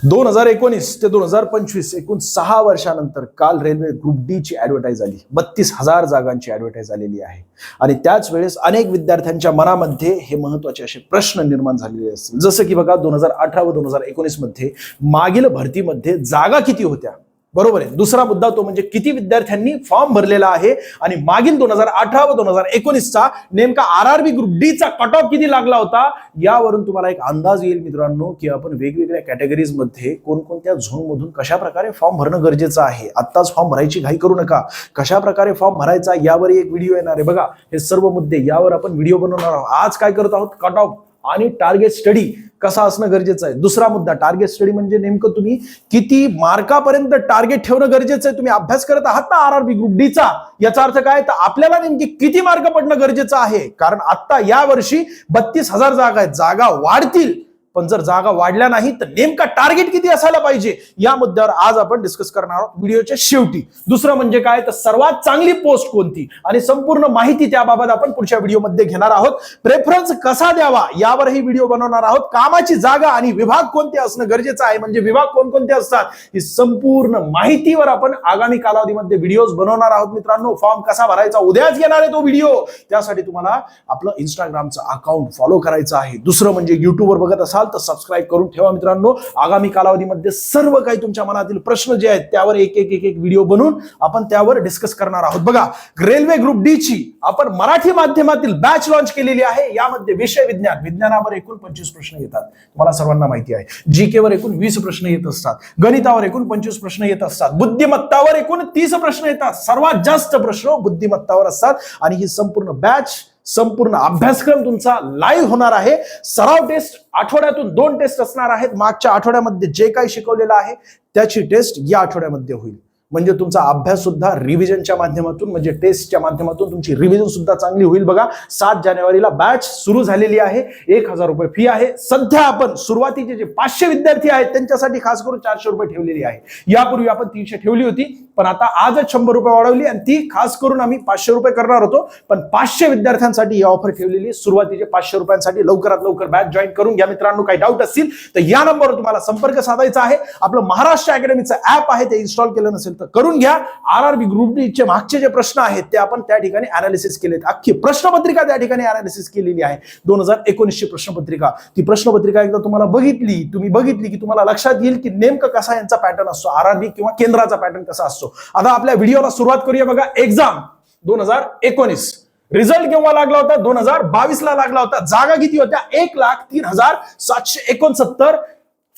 दोन हजार एकोणीस ते दोन हजार पंचवीस एकूण सहा वर्षानंतर काल रेल्वे ग्रुप डी ची ऍडव्हर्टाईज आली. बत्तीस हजार जागांची ऍडव्हर्टाईज आलेली आहे. आणि त्याच वेळेस अनेक विद्यार्थ्यांच्या मनामध्ये हे महत्त्वाचे असे प्रश्न निर्माण झालेले असतील. जसं की बघा दोन हजार अठरा व दोन हजार एकोणीसमध्ये मागील भरतीमध्ये जागा किती होत्या? बरोबर आहे. दुसरा मुद्दा तो म्हणजे किती विद्यार्थ्यांनी फॉर्म भरलेला आहे आणि मागील दोन हजार अठरा व दोन हजार एकोणीसचा नेमका R R B group D चा कट ऑफ किती लागला होता यावरून तुम्हाला एक अंदाज येईल मित्रांनो की आपण वेगवेगळ्या कॅटेगरीजमध्ये कोणकोणत्या झोन मधून कशा प्रकारे फॉर्म भरणं गरजेचं आहे. आत्ताच फॉर्म भरायची घाई करू नका. कशा प्रकारे फॉर्म भरायचा यावर एक व्हिडिओ येणार आहे. बघा हे सर्व मुद्दे यावर आपण व्हिडिओ बनवणार आहोत. आज काय करत आहोत? कट ऑफ आणि टार्गेट स्टडी कसा असणं गरजेचं आहे? दुसरा मुद्दा टार्गेट स्टडी म्हणजे नेमकं तुम्ही किती मार्कापर्यंत टार्गेट ठेवणं गरजेचं आहे? तुम्ही अभ्यास करत आहात ना आर आर बी ग्रुप डीचा याचा अर्थ काय? तर आपल्याला नेमकी किती मार्क पडणं गरजेचं आहे? कारण आत्ता या वर्षी बत्तीस हजार जागा आहेत. जागा वाढतील. पण जर जागा वाढल्या नाही तर नेमका टार्गेट किती असायला पाहिजे? या मुद्द्यावर आज आपण डिस्कस करणार आहोत व्हिडिओच्या शेवटी. दुसरं म्हणजे काय? तर सर्वात चांगली पोस्ट कोणती? आणि संपूर्ण माहिती त्याबाबत आपण पुढच्या व्हिडिओमध्ये घेणार आहोत. प्रेफरन्स कसा द्यावा? यावरही व्हिडिओ बनवणार आहोत. कामाची जागा आणि विभाग कोणते असणं गरजेचं आहे? म्हणजे विभाग कोणकोणते असतात? ही संपूर्ण माहितीवर आपण आगामी कालावधीमध्ये व्हिडिओज बनवणार आहोत मित्रांनो. फॉर्म कसा भरायचा? उद्याच घेणार आहे तो व्हिडिओ. त्यासाठी तुम्हाला आपलं इंस्टाग्रामचं अकाउंट फॉलो करायचं आहे. दुसरं म्हणजे युट्यूबवर बघत असाल तर सबस्क्राईब करून ठेवा मित्रांनो. आगामी कालावधीमध्ये सर्व काही तुमच्या मनातील प्रश्न जे आहेत त्यावर एक एक एक एक व्हिडिओ बनवून आपण त्यावर डिस्कस करणार आहोत. बघा रेल्वे ग्रुप डी ची आपण मराठी माध्यमातील बॅच लॉन्च केलेली आहे. यामध्ये विषय विज्ञान विज्ञानावर एकूण पंचवीस प्रश्न येतात. तुम्हाला सर्वांना माहिती आहे. जी वर एकूण वीस प्रश्न येत असतात. गणितावर एकूण पंचवीस प्रश्न येत असतात. बुद्धिमत्तावर एकूण तीस प्रश्न येतात. सर्वात जास्त प्रश्न बुद्धिमत्तावर असतात. आणि ही संपूर्ण बॅच संपूर्ण अभ्यासक्रम तुमचा लाईव्ह होणार आहे. सराव टेस्ट आठवड्यातून दोन टेस्ट असणार आहेत. मागच्या आठवड्यामध्ये जे काही शिकवलेलं आहे त्याची टेस्ट या आठवड्यामध्ये होईल. म्हणजे तुमचा अभ्यास सुद्धा रिव्हिजनच्या माध्यमातून म्हणजे टेस्टच्या माध्यमातून तुमची रिव्हिजन सुद्धा चांगली होईल. बघा सात जानेवारीला बॅच सुरू झालेली आहे. एक हजार रुपये फी आहे. सध्या आपण सुरुवातीचे जे पाचशे विद्यार्थी आहेत त्यांच्यासाठी खास करून चारशे रुपये ठेवलेली आहे. यापूर्वी आपण तीनशे ठेवली होती पण आता आजच शंभर रुपये वाढवली आणि ती खास करून आम्ही पाचशे रुपये करणार होतो. पण पाचशे विद्यार्थ्यांसाठी ही ऑफर ठेवलेली आहे. सुरुवातीचे पाचशे रुपयांसाठी लवकरात लवकर बॅच जॉईन करून घ्या. मित्रांनो काही डाऊट असतील तर या नंबरवर तुम्हाला संपर्क साधायचा आहे. आपलं महाराष्ट्र अकॅडमीचं ऍप आहे ते इन्स्टॉल केलं नसेल तर करून घ्या. आर आर बी ग्रुप चे मागचे जे प्रश्न आहेत ते आपण त्या ठिकाणी अनालिसिस केलेत. अख्खी प्रश्नपत्रिका त्या ठिकाणी अनालिसिस केलेली आहे. दोन हजार एकोणीसची प्रश्नपत्रिका. ती प्रश्नपत्रिका एकदा तुम्हाला बघितली तुम्ही बघितली की तुम्हाला लक्षात येईल की नेमकं कसा यांचा पॅटर्न असतो. आर आर बी किंवा केंद्राचा पॅटर्न कसा असतो. आता आपल्या व्हिडिओला सुरुवात करूया बघा. एक्झाम दोन हजार एकोणीस. रिझल्ट केव्हा लागला होता? दोन हजार बावीस ला लागला होता. जागा किती होत्या? एक लाख तीन हजार सातशे एकोणसत्तर.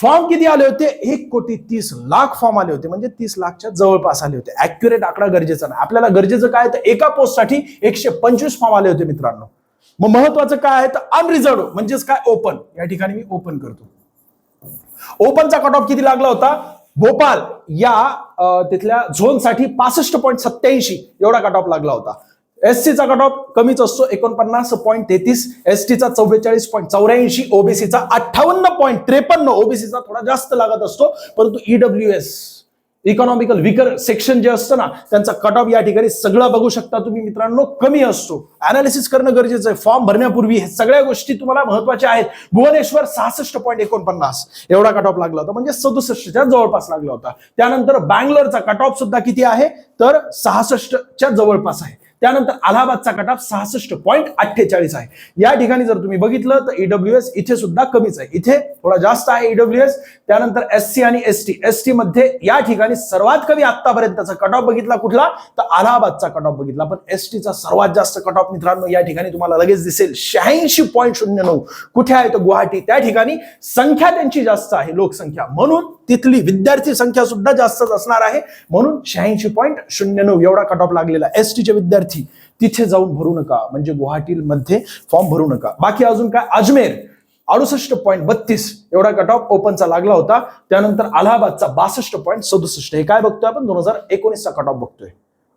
फॉर्म किती आले होते? एक कोटी तीस लाख फॉर्म आले होते. म्हणजे तीस लाखच्या जवळपास आले होते. ऍक्युरेट आकडा गरजेचा नाही. आपल्याला गरजेचं काय? तर एका पोस्टसाठी एकशे पंचवीस फॉर्म आले होते मित्रांनो. मग महत्वाचं काय आहे? तर अनरिझर्व म्हणजेच काय? ओपन या ठिकाणी मी ओपन करतो. ओपनचा कट ऑफ किती लागला होता? भोपाल या तिथल्या झोनसाठी पासष्ट पॉईंट सत्याऐंशी एवढा कट ऑफ लागला होता. एस चा कट ऑफ कमीच असतो एकोणपन्नास पॉईंट तेहतीस एस टीचा चव्वेचाळीस पॉईंट चौऱ्याऐंशी ओबीसीचा अठ्ठावन्न पॉईंट त्रेपन्न. ओबीसीचा थोडा जास्त लागत असतो परंतु E W S economical weaker section जे असतं ना त्यांचा कट ऑफ या ठिकाणी सगळं बघू शकता तुम्ही मित्रांनो कमी असतो. अनालिसिस करणं गरजेचं आहे. फॉर्म भरण्यापूर्वी हे सगळ्या गोष्टी तुम्हाला महत्त्वाच्या आहेत. भुवनेश्वर सहासष्ट पॉईंट एकोणपन्नास. एवढा कट ऑफ लागला होता म्हणजे सदुसष्टच्या जवळपास लागला होता. त्यानंतर बँगलोरचा कट ऑफ सुद्धा किती आहे? तर सहासष्टच्या जवळपास आहे. त्यानंतर अलाहाबादचा कट ऑफ सहासष्ट पॉईंट अठ्ठेचाळीस आहे. या ठिकाणी जर तुम्ही बघितलं तर ईडब्ल्यू एस इथे सुद्धा कमीच आहे. इथे थोडा जास्त आहे ईडब्ल्यू एस त्यानंतर एस सी आणि एस टी एस टी मध्ये या ठिकाणी सर्वात कमी आतापर्यंतचा कट ऑफ बघितला कुठला? तर अलाहाबादचा कट ऑफ बघितला. पण एस टीचा सर्वात जास्त कट ऑफ मित्रांनो या ठिकाणी तुम्हाला लगेच दिसेल. शहाऐंशी पॉईंट शून्य नऊ. कुठे आहे तर गुवाहाटी? त्या ठिकाणी संख्या त्यांची जास्त आहे लोकसंख्या. म्हणून तिथली विद्यार्थी संख्या सुद्धा जास्तच असणार आहे. म्हणून शहाऐंशी पॉईंट शून्य नऊ एवढा कट ऑफ लागलेला एस टीचे विद्यार्थी तिथे जाऊन भरू नका. म्हणजे गुवाहाटीमध्ये फॉर्म भरू नका. बाकी अजून काय? अजमेर. अडुसष्ट पॉईंट बत्तीस. एवढा कट ऑफ ओपनचा लागला होता. त्यानंतर अलाहाबादचा बासष्ट पॉईंट सदुसष्ट. हे काय बघतोय आपण? दोन हजार एकोणीसचा कट ऑफ बघतोय.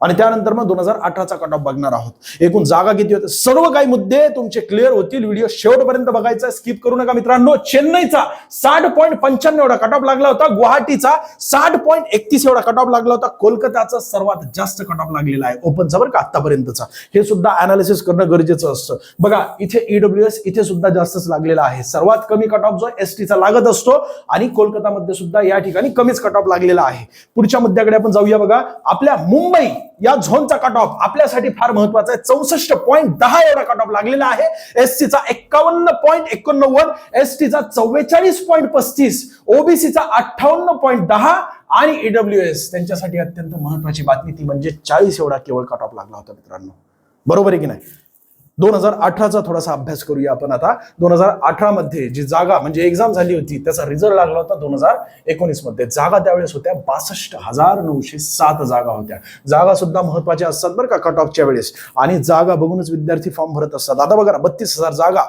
आणि त्यानंतर मग दोन हजार अठराचा कट ऑफ बघणार आहोत. एकूण जागा किती होते? सर्व काही मुद्दे तुमचे क्लिअर होतील. व्हिडिओ शेवटपर्यंत बघायचा स्किप करू नका मित्रांनो. चेन्नईचा साठ पॉईंट पंच्याण्णव एवढा कट ऑफ लागला होता. गुवाहाटीचा साठ पॉईंट एकतीस एवढा कट ऑफ लागला होता. कोलकाताचा सर्वात जास्त कट ऑफ लागलेला आहे. ओपनचा बरं का? आतापर्यंतचा हे सुद्धा अनालिसिस करणं गरजेचं असतं. बघा इथे ईडब्ल्यू एस इथे सुद्धा जास्तच लागलेला आहे. सर्वात कमी कट ऑफ जो एस टीचा लागत असतो आणि कोलकातामध्ये सुद्धा या ठिकाणी कमीच कट ऑफ लागलेला आहे. पुढच्या मुद्द्याकडे आपण जाऊया बघा. आपल्या मुंबई या झोनचा कट ऑफ आपल्यासाठी फार महत्त्वाचा आहे. चौसष्ट पॉईंट दहा एवढा कट ऑफ लागलेला आहे. एससीचा चा एक्कावन्न पॉईंट एकोणनव्वद एस टीचा चव्वेचाळीस पॉईंट पस्तीस ओबीसीचा अठ्ठावन्न पॉईंट दहा आणि ईडब्ल्यू एस त्यांच्यासाठी अत्यंत महत्वाची बातमी ती म्हणजे चाळीस एवढा केवळ कट ऑफ लागला होता मित्रांनो. बरोबर आहे की नाही? दोन हजार अठराचा थोडासा अभ्यास करूया आपण आता. दोन हजार अठरा मध्ये जी जागा म्हणजे एक्झाम झाली होती त्याचा रिझल्ट लागला होता दोन हजार एकोणीसमध्ये जागा त्यावेळेस होत्या बासष्ट हजार नऊशे सात जागा होत्या. जागा सुद्धा महत्त्वाच्या असतात बरं का कट ऑफच्या वेळेस. आणि जागा बघूनच विद्यार्थी फॉर्म भरत असतात. आता बघा ना बत्तीस हजार जागा.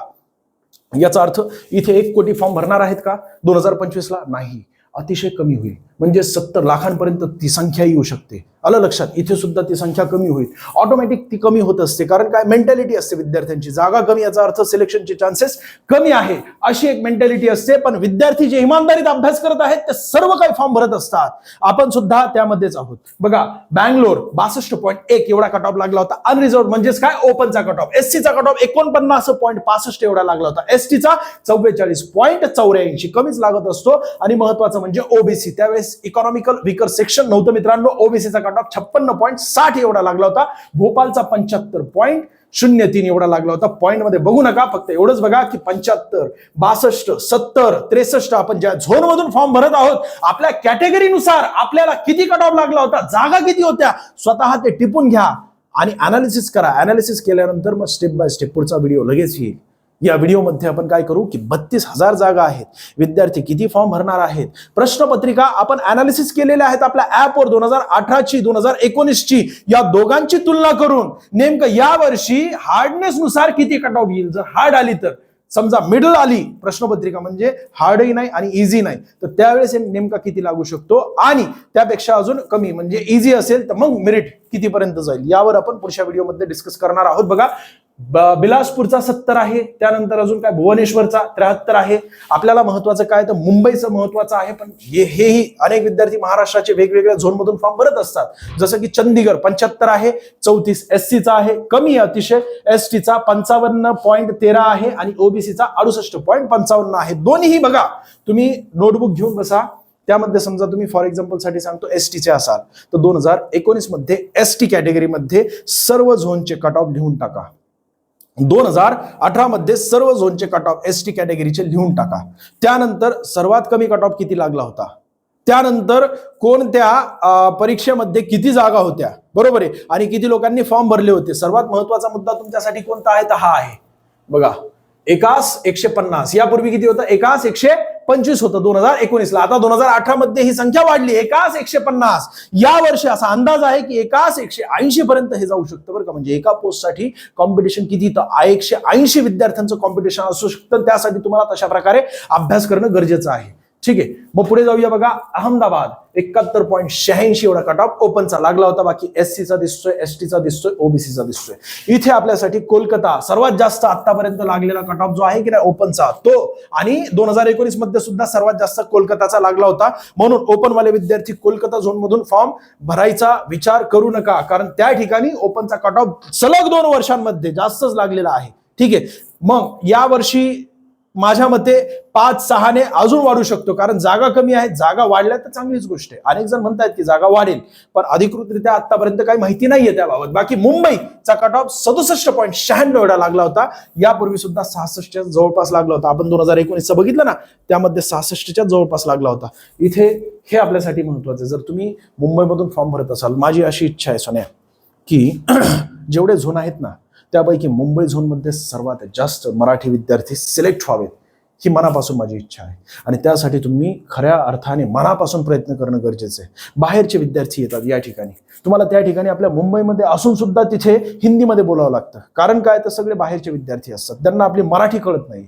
याचा अर्थ इथे एक कोटी फॉर्म भरणार आहेत का? दोन हजार पंचवीसला? नाही. अतिशय कमी होईल. म्हणजे सत्तर लाखांपर्यंत ती संख्या येऊ शकते. आलं लक्षात? इथे सुद्धा ती संख्या कमी होईल. ऑटोमॅटिक ती कमी होत असते. कारण काय? मेंटॅलिटी असते विद्यार्थ्यांची. जागा कमी याचा अर्थ सिलेक्शनचे चान्सेस कमी आहे. अशी एक मेंटॅलिटी असते. पण विद्यार्थी जे इमानदारीत अभ्यास करत आहेत ते सर्व काही फॉर्म भरत असतात. आपण सुद्धा त्यामध्येच आहोत. बघा बँगलोर बासष्ट पॉईंट एक एवढा कट ऑफ लागला होता. अनरिझर्व म्हणजेच काय? ओपनचा कट ऑफ एससीचा कट ऑफ एकोणपन्नास पॉईंट पासष्ट एवढा लागला होता. एसटीचा चव्वेचाळीस पॉईंट चौऱ्याऐंशी. कमीच लागत असतो. आणि महत्वाचं म्हणजे ओबीसी त्यावेळेस इकॉनॉमिकल विकर सेक्शन नव्हतं मित्रांनो. ओबीसीचा कट ऑफ छप्पन्न पॉईंट साठ एवढा लागला होता. भोपालचा पंच्याहत्तर पॉईंट शून्य तीन एवढा लागला होता. पॉईंटमध्ये बघू नका फक्त एवढंच बघा की पंच्याहत्तर बासष्ट सत्तर त्रेसष्ट आपण ज्या झोन मधून फॉर्म भरत आहोत आपल्या कॅटेगरीनुसार आपल्याला किती कट ऑफ लागला होता? जागा किती होत्या? स्वतः ते टिपून घ्या आणि अनालिसिस करा. अनालिसिस केल्यानंतर मग स्टेप बाय स्टेप पुढचा व्हिडिओ लगेच येईल. या व्हिडिओमध्ये आपण काय करू की बत्तीस हजार जागा आहेत. विद्यार्थी किती फॉर्म भरणार आहेत? प्रश्नपत्रिका आपण अनालिसिस केलेल्या आहेत आपल्या ऍपवर दोन हजार अठराची दोन हजार एकोणीसची. या दोघांची तुलना करून नेमकं या वर्षी हार्डनेसनुसार किती कट ऑफ येईल? जर हार्ड आली तर. समजा मिडल आली प्रश्नपत्रिका म्हणजे हार्डही नाही आणि इझी नाही. तर त्यावेळेस नेमका किती लागू शकतो? आणि त्यापेक्षा अजून कमी म्हणजे इझी असेल तर मग मेरिट कितीपर्यंत जाईल? यावर आपण पुढच्या व्हिडिओमध्ये डिस्कस करणार आहोत. बघा बिलासपूरचा सत्तर आहे त्यानंतर अजून काय भुवनेश्वरचा त्र्याहत्तर आहे. आपल्याला महत्वाचं काय तर मुंबईचं महत्वाचं आहे पण हे हेही अनेक विद्यार्थी महाराष्ट्राचे वेगवेगळ्या झोनमधून फॉर्म भरत असतात. जसं की चंदीगड पंच्याहत्तर आहे चौतीस एस आहे कमी अतिशय. एस टीचा पंचावन्न पॉईंट तेरा आहे आणि ओबीसीचा अडुसष्ट पॉईंट पंचावन्न आहे. दोन्हीही बघा तुम्ही नोटबुक घेऊन बसा. त्यामध्ये समजा तुम्ही फॉर एक्झाम्पलसाठी सांगतो एस टीचे असाल. तर दोन हजार एकोणीसमध्ये एस टी कॅटेगरीमध्ये सर्व झोनचे कट ऑफ लिहून टाका. दोन हजार अठरामध्ये सर्व झोनचे कट ऑफ एस टी कॅटेगरीचे लिहून टाका. त्यानंतर सर्वात कमी कट ऑफ किती लागला होता? त्यानंतर कोणत्या परीक्षेमध्ये किती जागा होत्या? बरोबर आहे. आणि किती लोकांनी फॉर्म भरले होते? सर्वात महत्त्वाचा मुद्दा तुमच्यासाठी कोणता आहे? तर हा आहे. बघा एकास एकशे पन्नास. यापूर्वी किती होतं? एकास एकशे पंचवीस होतं दोन हजार एकोणीसला. आता दोन हजार अठरा मध्ये ही संख्या वाढली. एकाच एकशे पन्नास या वर्षी असा अंदाज आहे की एकाच एकशे ऐंशी पर्यंत हे जाऊ शकतं बरं का? म्हणजे एका पोस्टसाठी कॉम्पिटिशन किती? तर एकशे ऐंशी विद्यार्थ्यांचं कॉम्पिटिशन असू शकतं. त्यासाठी तुम्हाला तशा प्रकारे अभ्यास करणं गरजेचं आहे. ठीक आहे. मग पुढे जाऊया बघा अहमदाबाद. एकाहत्तर पॉईंट शहाऐंशी एवढा कट ऑफ ओपनचा लागला होता. बाकी एस चा दिसतोय एस टीचा दिसतोय ओबीसीचा दिसतोय. इथे आपल्यासाठी कोलकाता सर्वात जास्त आतापर्यंत लागलेला कट ऑफ जो आहे की नाही ओपनचा तो आणि दोन हजार एकोणीसमध्ये सुद्धा सर्वात जास्त कोलकाताचा लागला होता. म्हणून ओपनवाले विद्यार्थी कोलकाता झोन मधून फॉर्म भरायचा विचार करू नका. कारण त्या ठिकाणी ओपनचा कट ऑफ सलग दोन वर्षांमध्ये जास्तच लागलेला आहे. ठीक आहे. मग या वर्षी माझ्या मते पाच सहाने अजून वाढू शकतो. कारण जागा कमी आहेत जागा वाढल्या तर चांगलीच गोष्ट आहे. अनेक जण म्हणतात की जागा वाढेल पण अधिकृतरित्या आतापर्यंत काही माहिती नाहीये त्याबाबत. बाकी मुंबईचा कट ऑफ सदुसष्ट पॉईंट शहाण्णव एवढा लागला होता. यापूर्वी सुद्धा सहासष्टच्या जवळपास लागला होता. आपण दोन हजार एकोणीस बघितलं ना त्यामध्ये सहासष्टच्या जवळपास लागला होता. इथे हे आपल्यासाठी महत्वाचं आहे. जर तुम्ही मुंबईमधून फॉर्म भरत असाल माझी अशी इच्छा आहे सोन्या की जेवढे झोन आहेत ना त्यापैकी मुंबई झोनमध्ये सर्वात जास्त मराठी विद्यार्थी सिलेक्ट व्हावेत. ही मनापासून माझी इच्छा आहे. आणि त्यासाठी तुम्ही खऱ्या अर्थाने मनापासून प्रयत्न करणं गरजेचं आहे. बाहेरचे विद्यार्थी येतात या ठिकाणी. तुम्हाला त्या ठिकाणी आपल्या मुंबईमध्ये असून सुद्धा तिथे हिंदीमध्ये बोलावं लागतं. कारण काय? तर सगळे बाहेरचे विद्यार्थी असतात. त्यांना आपली मराठी कळत नाही.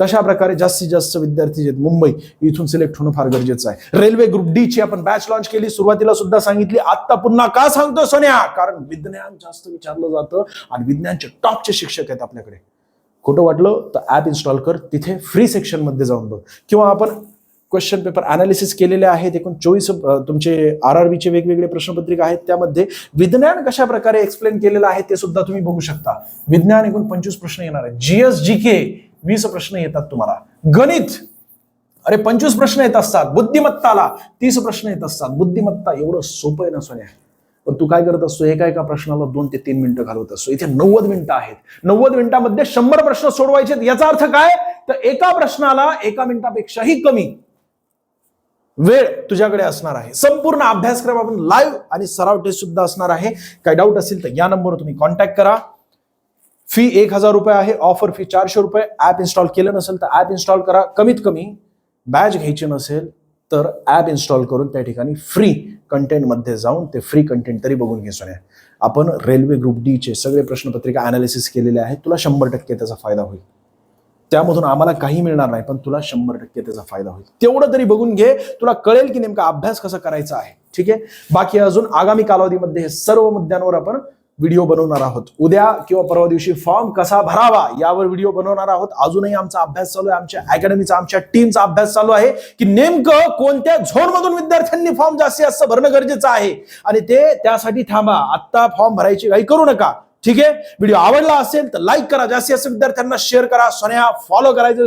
तशा प्रकारे जास्तीत जास्त विद्यार्थी जे आहेत मुंबई इथून सिलेक्ट होणं फार गरजेचं आहे. रेल्वे ग्रुप डी ची आपण बॅच लॉन्च केली. सुरुवातीला सुद्धा सांगितली. आता पुन्हा का सांगतो सोन्या? कारण विज्ञान जास्त विचारलं जातं आणि विज्ञानचे टॉपचे शिक्षक आहेत आपल्याकडे. खोटं वाटलं तर ॲप इन्स्टॉल कर. तिथे फ्री सेक्शनमध्ये जाऊन बघ. किंवा आपण क्वेश्चन पेपर अनालिसिस केलेले आहेत. एकूण चोवीस तुमचे आर आर बीचे वेगवेगळे प्रश्नपत्रिका आहेत. त्यामध्ये विज्ञान कशा प्रकारे एक्सप्लेन केलेलं आहे ते सुद्धा तुम्ही बघू शकता. विज्ञान एकूण पंचवीस प्रश्न येणार जी जीएस जी के वीस प्रश्न येतात तुम्हाला. गणित अरे पंचवीस प्रश्न येत असतात. बुद्धिमत्ताला तीस प्रश्न येत असतात. बुद्धिमत्ता एवढं सोपं आहे ना सोन्या? पण तू काय करत असतो? एका एका प्रश्नाला दोन ते तीन मिनिटं घालवत असतो? इथे नव्वद मिनिटं आहेत. नव्वद मिनिटांमध्ये शंभर प्रश्न सोडवायचे याचा अर्थ काय? तर एका प्रश्नाला एका मिनिटापेक्षाही कमी वेळ तुझ्याकडे असणार आहे. संपूर्ण अभ्यासक्रम आपण लाईव्ह आणि सराव टेस्ट सुद्धा असणार आहे. काय डाऊट असेल तर या नंबरवर तुम्ही कॉन्टॅक्ट करा. फी एक हजार रुपये आहे. ऑफर फी चारशे रुपये. ऍप इन्स्टॉल केलं नसेल तर ऍप इन्स्टॉल करा. कमीत कमी बॅच घ्यायची नसेल तर ॲप इन्स्टॉल करून त्या ठिकाणी फ्री कंटेंटमध्ये जाऊन ते फ्री कंटेंट तरी बघून घे सोन्या. आपण रेल्वे ग्रुप डीचे सगळे प्रश्नपत्रिका अनालिसिस केलेले आहेत. तुला शंभर टक्के त्याचा फायदा होईल. त्यामधून आम्हाला काही मिळणार नाही पण तुला शंभर टक्के त्याचा फायदा होईल. तेवढं तरी बघून घे तुला कळेल की नेमका अभ्यास कसा करायचा आहे. ठीक आहे? बाकी अजून आगामी कालावधीमध्ये हे सर्व मुद्द्यांवर आपण व्हिडिओ बनवणार आहोत. उद्या किंवा परवा दिवशी फॉर्म कसा भरावा यावर व्हिडिओ बनवणार आहोत. अजूनही आमचा अभ्यास चालू आहे. आमच्या अकॅडमीचा आमच्या टीमचा अभ्यास चालू आहे की नेमकं कोणत्या झोनमधून विद्यार्थ्यांनी फॉर्म जास्तीत जास्त भरणं गरजेचं आहे? आणि ते त्यासाठी थांबा. आत्ता फॉर्म भरायची काही करू नका. ठीक आहे? व्हिडिओ आवडला असेल तर लाईक करा. जास्तीत जास्त विद्यार्थ्यांना शेअर करा. सोन्या फॉलो करायचं